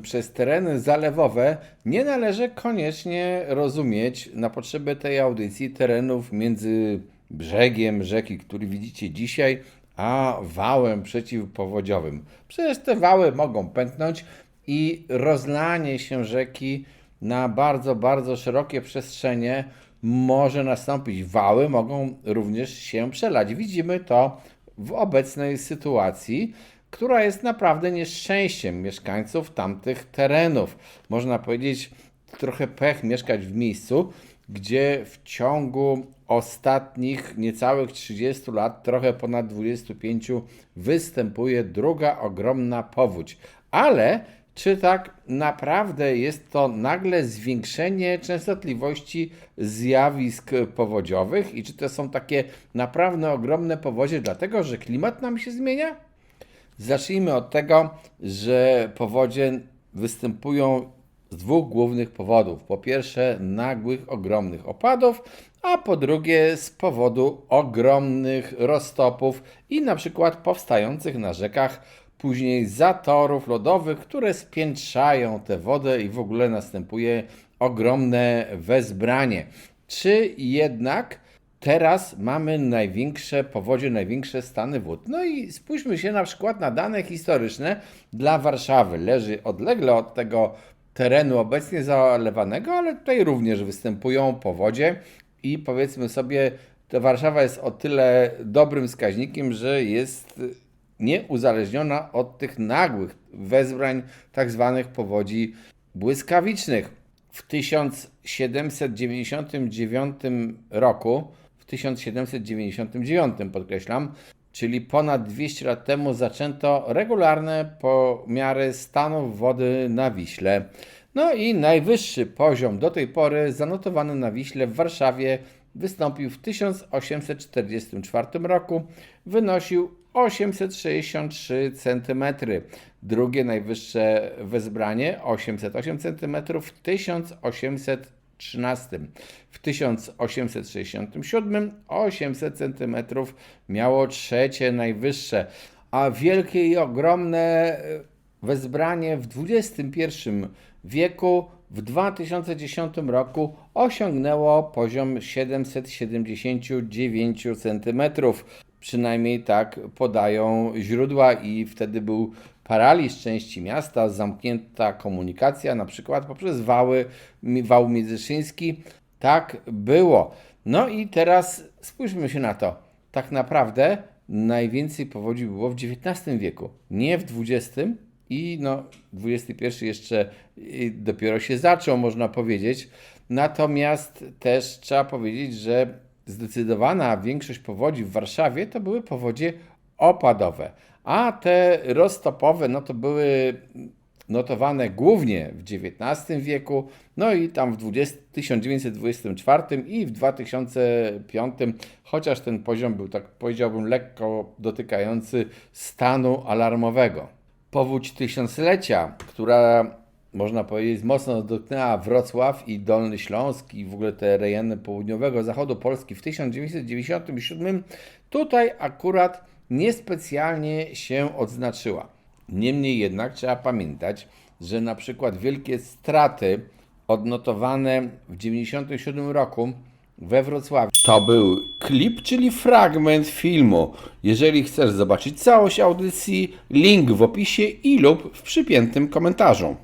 przez tereny zalewowe nie należy koniecznie rozumieć na potrzeby tej audycji terenów między brzegiem rzeki, który widzicie dzisiaj, a wałem przeciwpowodziowym. Przecież te wały mogą pęknąć i rozlanie się rzeki na bardzo, bardzo szerokie przestrzenie może nastąpić. Wały mogą również się przelać. Widzimy to w obecnej sytuacji, która jest naprawdę nieszczęściem mieszkańców tamtych terenów. Można powiedzieć, trochę pech mieszkać w miejscu, gdzie w ciągu ostatnich niecałych 30 lat, trochę ponad 25, występuje druga ogromna powódź. Ale czy tak naprawdę jest to nagle zwiększenie częstotliwości zjawisk powodziowych i czy to są takie naprawdę ogromne powodzie, dlatego że klimat nam się zmienia? Zacznijmy od tego, że powodzie występują z dwóch głównych powodów. Po pierwsze, nagłych, ogromnych opadów, a po drugie, z powodu ogromnych roztopów i na przykład powstających na rzekach później zatorów lodowych, które spiętrzają tę wodę i w ogóle następuje ogromne wezbranie. Czy jednak teraz mamy największe powodzie, największe stany wód? No i spójrzmy się na przykład na dane historyczne dla Warszawy. Leży odlegle od tego terenu obecnie zalewanego, ale tutaj również występują powodzie i powiedzmy sobie, to Warszawa jest o tyle dobrym wskaźnikiem, że jest nieuzależniona od tych nagłych wezbrań, tak zwanych powodzi błyskawicznych. W 1799 roku, w 1799 podkreślam, czyli ponad 200 lat temu zaczęto regularne pomiary stanów wody na Wiśle. No i najwyższy poziom do tej pory zanotowany na Wiśle w Warszawie wystąpił w 1844 roku, wynosił 863 cm. Drugie najwyższe wezbranie 808 cm w 1813. W 1867 800 cm miało trzecie najwyższe, a wielkie i ogromne wezbranie w XXI wieku w 2010 roku osiągnęło poziom 779 cm. Przynajmniej tak podają źródła, i wtedy był paraliż części miasta, zamknięta komunikacja, na przykład poprzez wały, wał międzyszyński. Tak było. No i teraz spójrzmy się na to. Tak naprawdę najwięcej powodzi było w XIX wieku, nie w XX i no, XXI jeszcze dopiero się zaczął, można powiedzieć. Natomiast też trzeba powiedzieć, że zdecydowana większość powodzi w Warszawie to były powodzie opadowe, a te roztopowe no to były notowane głównie w XIX wieku, no i tam w 20, 1924 i w 2005, chociaż ten poziom był, tak powiedziałbym, lekko dotykający stanu alarmowego. Powódź tysiąclecia, która można powiedzieć mocno dotknęła Wrocław i Dolny Śląsk i w ogóle te rejony południowego zachodu Polski w 1997, tutaj akurat niespecjalnie się odznaczyła. Niemniej jednak trzeba pamiętać, że na przykład wielkie straty odnotowane w 1997 roku we Wrocławiu. To był klip, czyli fragment filmu. Jeżeli chcesz zobaczyć całość audycji, link w opisie i lub w przypiętym komentarzu.